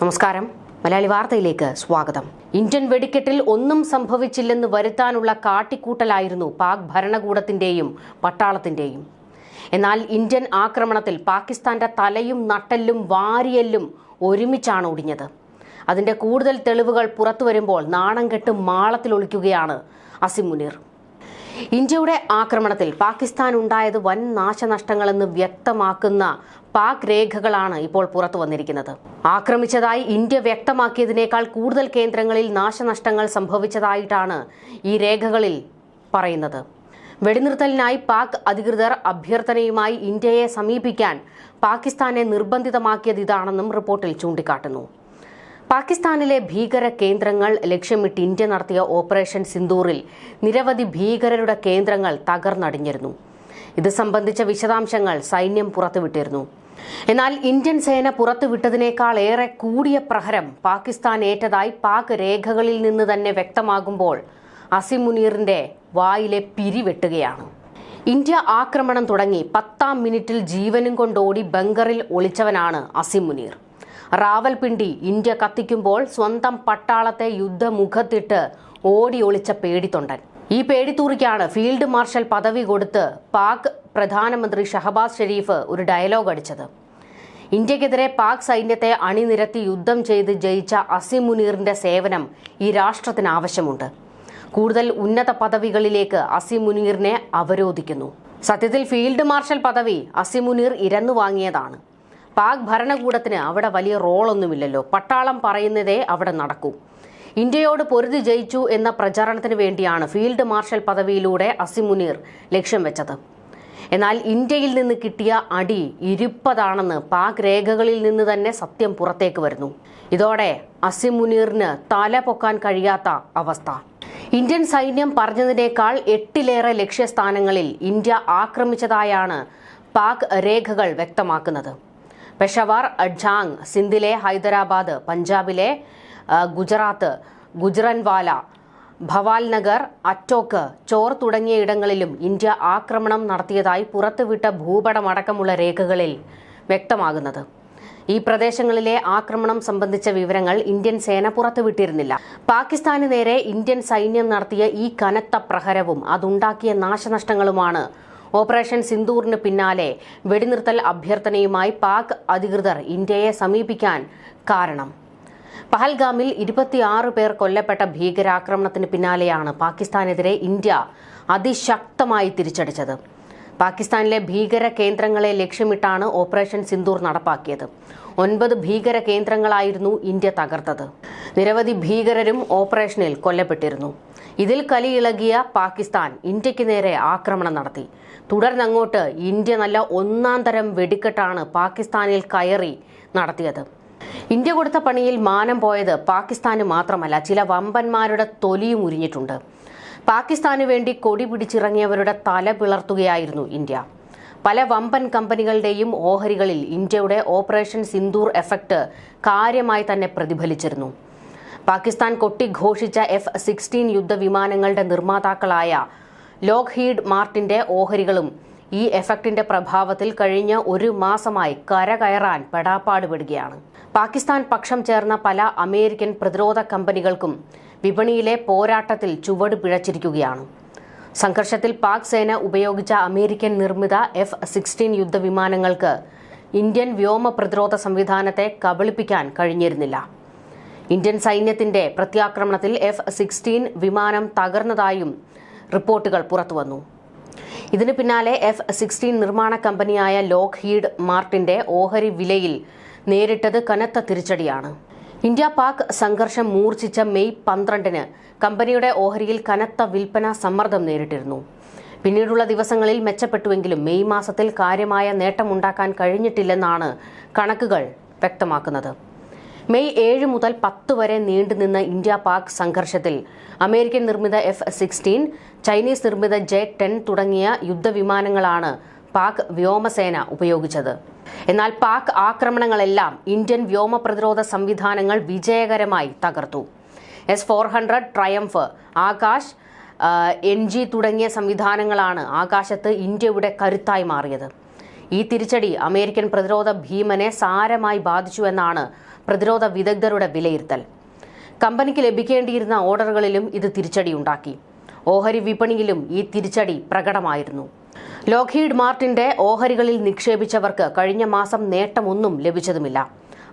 നമസ്കാരം. മലയാളി വാർത്തയിലേക്ക് സ്വാഗതം. ഇന്ത്യൻ വെടിക്കെട്ടിൽ ഒന്നും സംഭവിച്ചില്ലെന്ന് വരുത്താനുള്ള കാട്ടിക്കൂട്ടലായിരുന്നു പാക് ഭരണകൂടത്തിന്റെയും പട്ടാളത്തിന്റെയും. എന്നാൽ ഇന്ത്യൻ ആക്രമണത്തിൽ പാകിസ്ഥാന്റെ തലയും നട്ടെല്ലും വാരിയല്ലും ഒരുമിച്ചാണ് ഒടിഞ്ഞത്. അതിന്റെ കൂടുതൽ തെളിവുകൾ പുറത്തു വരുമ്പോൾ നാണം കെട്ട് മാളത്തിലൊളിക്കുകയാണ് അസിം മുനീർ. ഇന്ത്യയുടെ ആക്രമണത്തിൽ പാകിസ്ഥാൻ ഉണ്ടായത് വൻ നാശനഷ്ടങ്ങളെന്ന് വ്യക്തമാക്കുന്ന പാക് രേഖകളാണ് ഇപ്പോൾ പുറത്തു വന്നിരിക്കുന്നത്. ആക്രമിച്ചതായി ഇന്ത്യ വ്യക്തമാക്കിയതിനേക്കാൾ കൂടുതൽ കേന്ദ്രങ്ങളിൽ നാശനഷ്ടങ്ങൾ സംഭവിച്ചതായിട്ടാണ് ഈ രേഖകളിൽ പറയുന്നത്. വെടിനിർത്തലിനായി പാക് അധികൃതർ അഭ്യർത്ഥനയുമായി ഇന്ത്യയെ സമീപിക്കാൻ പാകിസ്ഥാനെ നിർബന്ധിതമാക്കിയത് ഇതാണെന്നും റിപ്പോർട്ടിൽ ചൂണ്ടിക്കാട്ടുന്നു. പാകിസ്ഥാനിലെ ഭീകര കേന്ദ്രങ്ങൾ ലക്ഷ്യമിട്ട് ഇന്ത്യ നടത്തിയ ഓപ്പറേഷൻ സിന്ദൂറിൽ നിരവധി ഭീകരരുടെ കേന്ദ്രങ്ങൾ തകർന്നടിഞ്ഞിരുന്നു. ഇത് സംബന്ധിച്ച വിശദാംശങ്ങൾ സൈന്യം പുറത്തുവിട്ടിരുന്നു. എന്നാൽ ഇന്ത്യൻ സേന പുറത്തുവിട്ടതിനേക്കാൾ ഏറെ കൂടിയ പ്രഹരം പാകിസ്ഥാൻ ഏറ്റതായി പാക് രേഖകളിൽ നിന്ന് തന്നെ വ്യക്തമാകുമ്പോൾ അസിം മുനീറിന്റെ വായിലെ പിരിവെട്ടുകയാണ് ഇന്ത്യ ആക്രമണം തുടങ്ങി പത്താം മിനിറ്റിൽ ജീവനും കൊണ്ടോടി ബങ്കറിൽ ഒളിച്ചവനാണ് അസിം മുനീർ റാവൽപിണ്ടി ഇന്ത്യ കത്തിക്കുമ്പോൾ സ്വന്തം പട്ടാളത്തെ യുദ്ധമുഖത്തിട്ട് ഓടി ഒളിച്ച പേടിത്തൊണ്ടൻ. ഈ പേടിത്തൂറിക്കാണ് ഫീൽഡ് മാർഷൽ പദവി കൊടുത്ത് പാക് പ്രധാനമന്ത്രി ഷഹബാസ് ഷെരീഫ് ഒരു ഡയലോഗ് അടിച്ചത്. ഇന്ത്യക്കെതിരെ പാക് സൈന്യത്തെ അണിനിരത്തി യുദ്ധം ചെയ്ത് ജയിച്ച അസിം മുനീറിന്റെ സേവനം ഈ രാഷ്ട്രത്തിന് ആവശ്യമുണ്ട്. കൂടുതൽ ഉന്നത പദവികളിലേക്ക് അസിം മുനീറിനെ അവരോധിക്കുന്നു. സത്യത്തിൽ ഫീൽഡ് മാർഷൽ പദവി അസിം മുനീർ ഇരന്നു വാങ്ങിയതാണ്. പാക് ഭരണകൂടത്തിന് അവിടെ വലിയ റോളൊന്നുമില്ലല്ലോ. പട്ടാളം പറയുന്നതേ അവിടെ നടക്കൂ. ഇന്ത്യയോട് പൊരുതി ജയിച്ചു എന്ന പ്രചാരണത്തിന് വേണ്ടിയാണ് ഫീൽഡ് മാർഷൽ പദവിയിലൂടെ അസിമുനീർ ലക്ഷ്യം വെച്ചത്. എന്നാൽ ഇന്ത്യയിൽ നിന്ന് കിട്ടിയ അടി ഇരുപ്പതാണെന്ന് പാക് രേഖകളിൽ നിന്ന് തന്നെ സത്യം പുറത്തേക്ക് വരുന്നു. ഇതോടെ അസിമുനീറിന് തല പൊക്കാൻ കഴിയാത്ത അവസ്ഥ. ഇന്ത്യൻ സൈന്യം പറഞ്ഞതിനേക്കാൾ എട്ടിലേറെ ലക്ഷ്യസ്ഥാനങ്ങളിൽ ഇന്ത്യ ആക്രമിച്ചതായാണ് പാക് രേഖകൾ വ്യക്തമാക്കുന്നത്. പെഷവാർ ഝാങ് സിന്ധിലെ ഹൈദരാബാദ് പഞ്ചാബിലെ ഗുജറാത്ത് ഗുജറൻവാല ഭവാൽ നഗർ അറ്റോക്ക് ചോർ തുടങ്ങിയ ഇടങ്ങളിലും ഇന്ത്യ ആക്രമണം നടത്തിയതായി പുറത്തുവിട്ട ഭൂപടമടക്കമുള്ള രേഖകളിൽ വ്യക്തമാകുന്നത്. ഈ പ്രദേശങ്ങളിലെ ആക്രമണം സംബന്ധിച്ച വിവരങ്ങൾ ഇന്ത്യൻ സേന പുറത്തുവിട്ടിരുന്നില്ല. പാകിസ്ഥാന് നേരെ ഇന്ത്യൻ സൈന്യം നടത്തിയ ഈ കനത്ത പ്രഹരവും അതുണ്ടാക്കിയ നാശനഷ്ടങ്ങളുമാണ് ഓപ്പറേഷൻ സിന്ദൂറിന് പിന്നാലെ വെടിനിർത്തൽ അഭ്യർത്ഥനയുമായി പാക് അധികൃതർ ഇന്ത്യയെ സമീപിക്കാൻ കാരണം. പഹൽഗാമിൽ ഇരുപത്തിയാറ് പേർ കൊല്ലപ്പെട്ട ഭീകരാക്രമണത്തിന് പിന്നാലെയാണ് പാകിസ്ഥാനെതിരെ ഇന്ത്യ അതിശക്തമായി തിരിച്ചടിച്ചത്. പാകിസ്ഥാനിലെ ഭീകര കേന്ദ്രങ്ങളെ ലക്ഷ്യമിട്ടാണ് ഓപ്പറേഷൻ സിന്ദൂർ നടപ്പാക്കിയത്. ഒൻപത് ഭീകര കേന്ദ്രങ്ങളായിരുന്നു ഇന്ത്യ തകർത്തത്. നിരവധി ഭീകരരും ഓപ്പറേഷനിൽ കൊല്ലപ്പെട്ടിരുന്നു. ഇതിൽ കലിയിളകിയ പാകിസ്ഥാൻ ഇന്ത്യയ്ക്ക് നേരെ ആക്രമണം നടത്തി. തുടർന്നങ്ങോട്ട് ഇന്ത്യ നല്ല ഒന്നാം തരം വെടിക്കെട്ടാണ് പാകിസ്ഥാനിൽ കയറി നടത്തിയത്. ഇന്ത്യ കൊടുത്ത പണിയിൽ മാനം പോയത് പാകിസ്ഥാന് മാത്രമല്ല ചില വമ്പന്മാരുടെ തൊലിയും ഉരിഞ്ഞിട്ടുണ്ട്. പാകിസ്ഥാന് വേണ്ടി കൊടി പിടിച്ചിറങ്ങിയവരുടെ തല പിളർത്തുകയായിരുന്നു ഇന്ത്യ. പല വമ്പൻ കമ്പനികളുടെയും ഓഹരികളിൽ ഇന്ത്യയുടെ ഓപ്പറേഷൻ സിന്ദൂർ എഫക്ട് കാര്യമായി തന്നെ പ്രതിഫലിച്ചിരുന്നു. പാകിസ്ഥാൻ കൊട്ടിഘോഷിച്ച എഫ് സിക്സ്റ്റീൻ യുദ്ധവിമാനങ്ങളുടെ നിർമ്മാതാക്കളായ ലോക്ഹീഡ് മാർട്ടിന്റെ ഓഹരികളും ഈ എഫക്റ്റിന്റെ പ്രഭാവത്തിൽ കഴിഞ്ഞ ഒരു മാസമായി കരകയറാൻ പെടാപ്പാടുപെടുകയാണ്. പാകിസ്ഥാൻ പക്ഷം ചേർന്ന പല അമേരിക്കൻ പ്രതിരോധ കമ്പനികൾക്കും വിപണിയിലെ പോരാട്ടത്തിൽ ചുവട് പിഴച്ചിരിക്കുകയാണ്. സംഘർഷത്തിൽ പാക് സേന ഉപയോഗിച്ച അമേരിക്കൻ നിർമ്മിത എഫ് സിക്സ്റ്റീൻ യുദ്ധവിമാനങ്ങൾക്ക് ഇന്ത്യൻ വ്യോമ പ്രതിരോധ സംവിധാനത്തെ കബളിപ്പിക്കാൻ കഴിഞ്ഞിരുന്നില്ല. ഇന്ത്യൻ സൈന്യത്തിന്റെ പ്രത്യാക്രമണത്തിൽ എഫ് സിക്സ്റ്റീൻ വിമാനം തകർന്നതായും റിപ്പോർട്ടുകൾ പുറത്തുവന്നു. ഇതിനു പിന്നാലെ എഫ് സിക്സ്റ്റീൻ നിർമ്മാണ കമ്പനിയായ ലോക്ക് ഹീഡ് മാർട്ടിന്റെ ഓഹരി വിലയിൽ നേരിട്ടത് കനത്ത തിരിച്ചടിയാണ്. ഇന്ത്യ പാക് സംഘർഷം മൂർച്ഛിച്ച മെയ് പന്ത്രണ്ടിന് കമ്പനിയുടെ ഓഹരിയിൽ കനത്ത വിൽപ്പന സമ്മർദ്ദം നേരിട്ടിരുന്നു. പിന്നീടുള്ള ദിവസങ്ങളിൽ മെച്ചപ്പെട്ടുവെങ്കിലും മെയ് മാസത്തിൽ കാര്യമായ നേട്ടമുണ്ടാക്കാൻ കഴിഞ്ഞിട്ടില്ലെന്നാണ് കണക്കുകൾ വ്യക്തമാക്കുന്നത്. മെയ് ഏഴ് മുതൽ പത്ത് വരെ നീണ്ടുനിന്ന ഇന്ത്യ പാക് സംഘർഷത്തിൽ അമേരിക്കൻ നിർമ്മിത എഫ് സിക്സ്റ്റീൻ ചൈനീസ് നിർമ്മിത ജെ ടെൻ തുടങ്ങിയ യുദ്ധവിമാനങ്ങളാണ് പാക് വ്യോമസേന ഉപയോഗിച്ചത്. എന്നാൽ പാക് ആക്രമണങ്ങളെല്ലാം ഇന്ത്യൻ വ്യോമ പ്രതിരോധ സംവിധാനങ്ങൾ വിജയകരമായി തകർത്തു. S four hundred triumph Akash N G തുടങ്ങിയ സംവിധാനങ്ങളാണ് ആകാശത്ത് ഇന്ത്യയുടെ കരുത്തായി മാറിയത്. ഈ തിരിച്ചടി അമേരിക്കൻ പ്രതിരോധ ഭീമനെ സാരമായി ബാധിച്ചുവെന്നാണ് പ്രതിരോധ വിദഗ്ധരുടെ വിലയിരുത്തൽ. കമ്പനിക്ക് ലഭിക്കേണ്ടിയിരുന്ന ഓർഡറുകളിലും ഇത് തിരിച്ചടിയുണ്ടാക്കി. ഓഹരി വിപണിയിലും ഈ തിരിച്ചടി പ്രകടമായിരുന്നു. ലോക്ഹീഡ് മാർട്ടിന്റെ ഓഹരികളിൽ നിക്ഷേപിച്ചവർക്ക് കഴിഞ്ഞ മാസം നേട്ടമൊന്നും ലഭിച്ചതുമില്ല.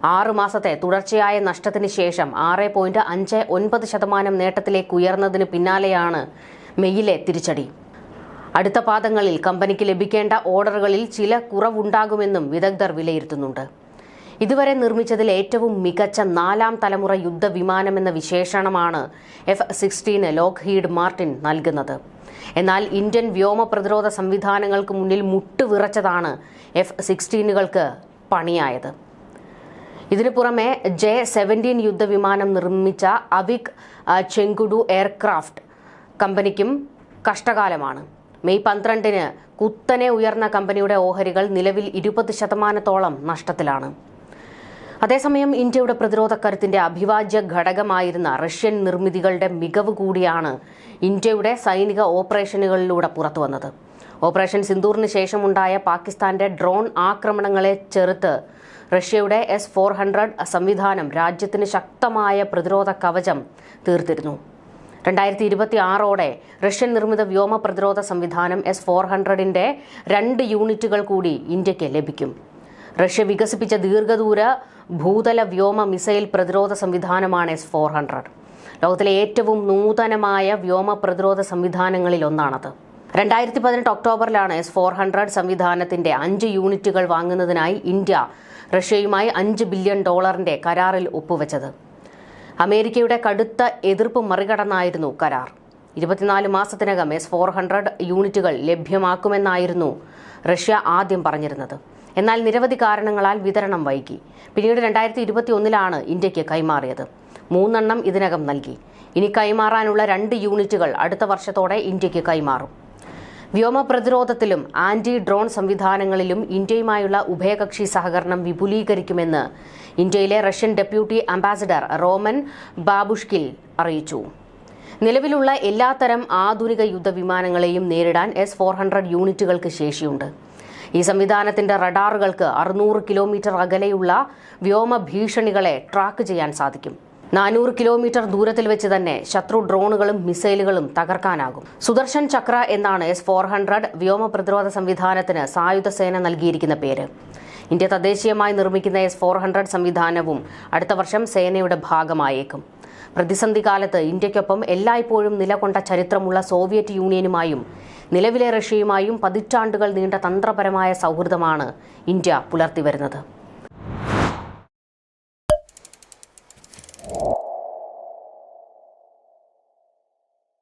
ആറു മാസത്തെ തുടർച്ചയായ നഷ്ടത്തിന് ശേഷം ആറ് പോയിന്റ് അഞ്ച് ഒൻപത് ശതമാനം നേട്ടത്തിലേക്ക് ഉയർന്നതിന് പിന്നാലെയാണ് മെയ്യിലെ തിരിച്ചടി. അടുത്ത പാദങ്ങളിൽ കമ്പനിക്ക് ലഭിക്കേണ്ട ഓർഡറുകളിൽ ചില കുറവുണ്ടാകുമെന്നും വിദഗ്ധർ വിലയിരുത്തുന്നുണ്ട്. ഇതുവരെ നിർമ്മിച്ചതിൽ ഏറ്റവും മികച്ച നാലാം തലമുറ യുദ്ധവിമാനമെന്ന വിശേഷണമാണ് എഫ് സിക്സ്റ്റീന് ലോക്ഹീഡ് മാർട്ടിൻ നൽകുന്നത്. എന്നാൽ ഇന്ത്യൻ വ്യോമ പ്രതിരോധ സംവിധാനങ്ങൾക്ക് മുന്നിൽ മുട്ടുവിറച്ചതാണ് എഫ് സിക്സ്റ്റീനുകൾക്ക് പണിയായത്. ഇതിനു പുറമെ ജെ സെവന്റീൻ യുദ്ധവിമാനം നിർമ്മിച്ച അവിക് ചെങ്കുഡു എയർക്രാഫ്റ്റ് കമ്പനിക്കും കഷ്ടകാലമാണ്. മെയ് പന്ത്രണ്ടിന് കുത്തനെ ഉയർന്ന കമ്പനിയുടെ ഓഹരികൾ നിലവിൽ ഇരുപത് ശതമാനത്തോളം നഷ്ടത്തിലാണ്. അതേസമയം ഇന്ത്യയുടെ പ്രതിരോധ കരുത്തിന്റെ അഭിവാജ്യ ഘടകമായിരുന്ന റഷ്യൻ നിർമ്മിതികളുടെ മികവ് കൂടിയാണ് ഇന്ത്യയുടെ സൈനിക ഓപ്പറേഷനുകളിലൂടെ പുറത്തുവന്നത് ഓപ്പറേഷൻ സിന്ദൂറിന് ശേഷമുണ്ടായ പാകിസ്ഥാന്റെ ഡ്രോൺ ആക്രമണങ്ങളെ ചെറുത്ത് റഷ്യയുടെ എസ് ഫോർ ഹൺഡ്രഡ് സംവിധാനം രാജ്യത്തിന് ശക്തമായ പ്രതിരോധ കവചം തീർത്തിരുന്നു. രണ്ടായിരത്തി ഇരുപത്തി ആറോടെ റഷ്യൻ നിർമ്മിത വ്യോമ പ്രതിരോധ സംവിധാനം എസ് ഫോർ ഹൺഡ്രഡിന്റെ രണ്ട് യൂണിറ്റുകൾ കൂടി ഇന്ത്യയ്ക്ക് ലഭിക്കും. റഷ്യ വികസിപ്പിച്ച ദീർഘദൂര ഭൂതല വ്യോമ മിസൈൽ പ്രതിരോധ സംവിധാനമാണ് എസ് ഫോർ ഹൺഡ്രഡ് ലോകത്തിലെ ഏറ്റവും നൂതനമായ വ്യോമ പ്രതിരോധ സംവിധാനങ്ങളിൽ ഒന്നാണത്. രണ്ടായിരത്തി പതിനെട്ട് ഒക്ടോബറിലാണ് എസ് ഫോർ ഹൺഡ്രഡ് സംവിധാനത്തിന്റെ അഞ്ച് യൂണിറ്റുകൾ വാങ്ങുന്നതിനായി ഇന്ത്യ റഷ്യയുമായി അഞ്ച് ബില്യൺ ഡോളറിന്റെ കരാറിൽ ഒപ്പുവെച്ചത്. അമേരിക്കയുടെ കടുത്ത എതിർപ്പ് മറികടന്നായിരുന്നു കരാർ. ഇരുപത്തിനാല് മാസത്തിനകം എസ് ഫോർ ഹൺഡ്രഡ് യൂണിറ്റുകൾ ലഭ്യമാക്കുമെന്നായിരുന്നു റഷ്യ ആദ്യം പറഞ്ഞിരുന്നത്. എന്നാൽ നിരവധി കാരണങ്ങളാൽ വിതരണം വൈകി. പിന്നീട് രണ്ടായിരത്തി ഇരുപത്തി ഒന്നിലാണ് ഇന്ത്യയ്ക്ക് കൈമാറിയത്. മൂന്നെണ്ണം ഇതിനകം നൽകി. ഇനി കൈമാറാനുള്ള രണ്ട് യൂണിറ്റുകൾ അടുത്ത വർഷത്തോടെ ഇന്ത്യയ്ക്ക് കൈമാറും. വ്യോമ പ്രതിരോധത്തിലും ആന്റി ഡ്രോൺ സംവിധാനങ്ങളിലും ഇന്ത്യയുമായുള്ള ഉഭയകക്ഷി സഹകരണം വിപുലീകരിക്കുമെന്ന് ഇന്ത്യയിലെ റഷ്യൻ ഡെപ്യൂട്ടി അംബാസിഡർ റോമൻ ബാബുഷ്കിൽ അറിയിച്ചു. നിലവിലുള്ള എല്ലാത്തരം ആധുനിക യുദ്ധവിമാനങ്ങളെയും നേരിടാൻ എസ് ഫോർ ഹൺഡ്രഡ് യൂണിറ്റുകൾക്ക് ശേഷിയുണ്ട്. ഈ സംവിധാനത്തിന്റെ റഡാറുകൾക്ക് അറുന്നൂറ് കിലോമീറ്റർ അകലെയുള്ള വ്യോമ ഭീഷണികളെ ട്രാക്ക് ചെയ്യാൻ സാധിക്കും. നാനൂറ് കിലോമീറ്റർ ദൂരത്തിൽ വെച്ച് തന്നെ ശത്രു ഡ്രോണുകളും മിസൈലുകളും തകർക്കാനാകും. സുദർശൻ ചക്ര എന്നാണ് എസ് ഫോർ ഹൺഡ്രഡ് വ്യോമ പ്രതിരോധ സംവിധാനത്തിന് സായുധ സേന നൽകിയിരിക്കുന്ന പേര്. ഇന്ത്യ തദ്ദേശീയമായി നിർമ്മിക്കുന്ന എസ് ഫോർ ഹൺഡ്രഡ് സംവിധാനവും അടുത്ത വർഷം സേനയുടെ ഭാഗമായേക്കും. പ്രതിസന്ധി കാലത്ത് ഇന്ത്യക്കൊപ്പം എല്ലായ്പ്പോഴും നിലകൊണ്ട ചരിത്രമുള്ള സോവിയറ്റ് യൂണിയനുമായും നിലവിലെ റഷ്യയുമായും പതിറ്റാണ്ടുകൾ നീണ്ട തന്ത്രപരമായ സൗഹൃദമാണ് ഇന്ത്യ പുലർത്തിവരുന്നത്.